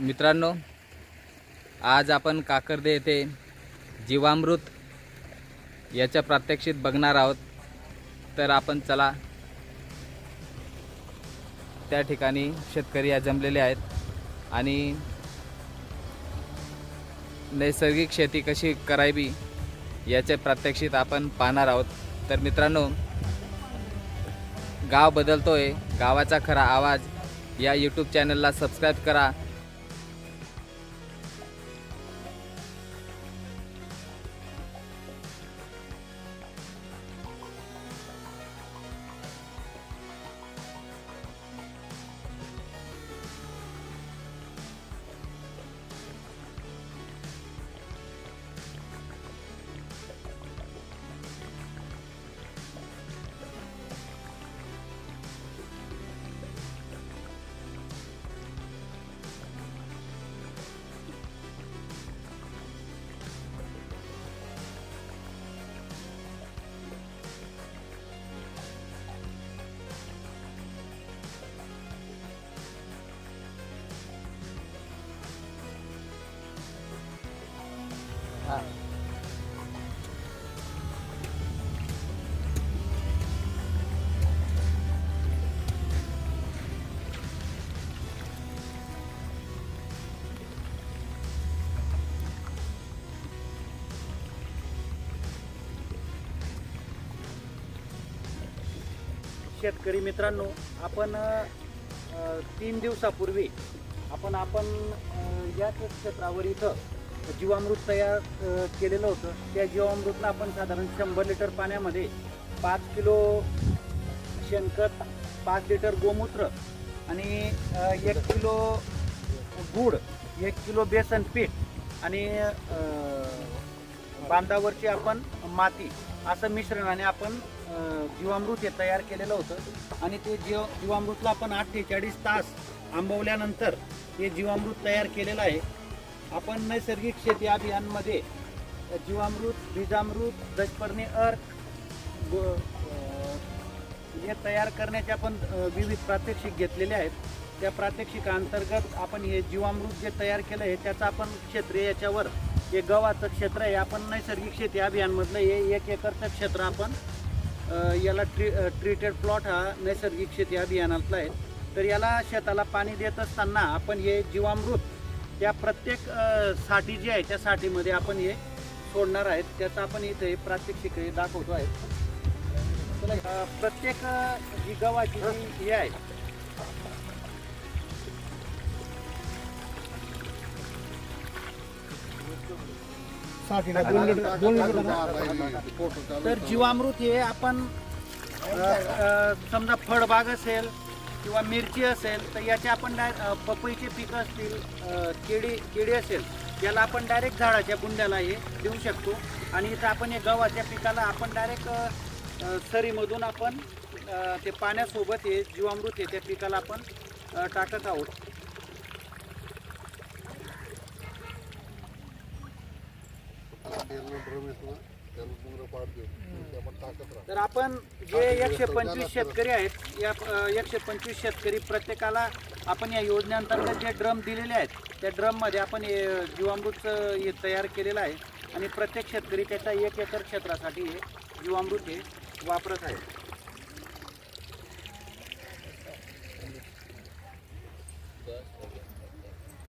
मित्रांनो आज आपण काकर्दे येथे जीवामृत याच्या प्रात्यक्षित बघणार आहोत. तर आपण चला त्या ठिकाणी शेतकरी या जमलेले आहेत आणि नैसर्गिक शेती कशी करावी याचे प्रात्यक्षित आपण पाहणार आहोत. तर मित्रांनो गाव बदलतोय गावाचा खरा आवाज या यूट्यूब चॅनलला सबस्क्राईब करा. शेतकरी मित्रांनो आपण अ, तीन दिवसापूर्वी आपण आपण अ, याच क्षेत्रावर इथं जीवामृत तयार केलेलं होतं. त्या जीवामृतनं आपण साधारण शंभर लिटर पाण्यामध्ये पाच किलो शेणखत पाच लिटर गोमूत्र आणि एक किलो गूळ एक किलो बेसन पीठ आणि बांधावरची आपण माती असं मिश्रणाने आपण जीवामृत हे तयार केलेलं होतं. आणि ते जीव जीवामृतला आपण अठ्ठेचाळीस तास आंबवल्यानंतर हे जीवामृत तयार केलेलं आहे. आपण नैसर्गिक शेती अभियानमध्ये जीवामृत बीजामृत दशपर्णी अर्क हे तयार करण्याचे आपण विविध प्रात्यक्षिक घेतलेले आहेत. त्या प्रात्यक्षिकांतर्गत आपण हे जीवामृत जे तयार केलं आहे त्याचं आपण क्षेत्र याच्यावर हे गव्हाचं क्षेत्र आहे. आपण नैसर्गिक शेती अभियानमधलं हे एक एकरचं क्षेत्र आपण याला ट्री ट्रीटेड प्लॉट हा नैसर्गिक शेती अभियानातला आहे. तर याला शेताला पाणी देत असताना आपण हे जीवामृत त्या प्रत्येकसाठी जी आहे त्या साठीमध्ये आपण हे सोडणार आहेत. त्याचं आपण इथे प्रात्यक्षिक दाखवतो आहे. प्रत्येक जी गव्हाची जी हे आहे. तर जीवामृत हे आपण समजा फळबाग असेल किंवा मिरची असेल तर याचे आपण डाय पपईचे पिकं असतील केळी केळी असेल याला आपण डायरेक्ट झाडाच्या बुंड्याला हे देऊ शकतो. आणि इथं आपण हे गव्हाच्या पिकाला आपण डायरेक्ट सरीमधून आपण ते पाण्यासोबत हे जीवामृत हे त्या पिकाला आपण टाकत आहोत. तर आपण जे एकशे पंचवीस शेतकरी आहेत या एकशे पंचवीस शेतकरी प्रत्येकाला आपण या योजनेअंतर्गत जे ड्रम दिलेले आहेत त्या ड्रममध्ये आपण जीवामृत हे तयार केलेलं आहे आणि प्रत्येक शेतकरी त्याच्या एक एकर क्षेत्रासाठी हे जीवामृत हे वापरत आहे.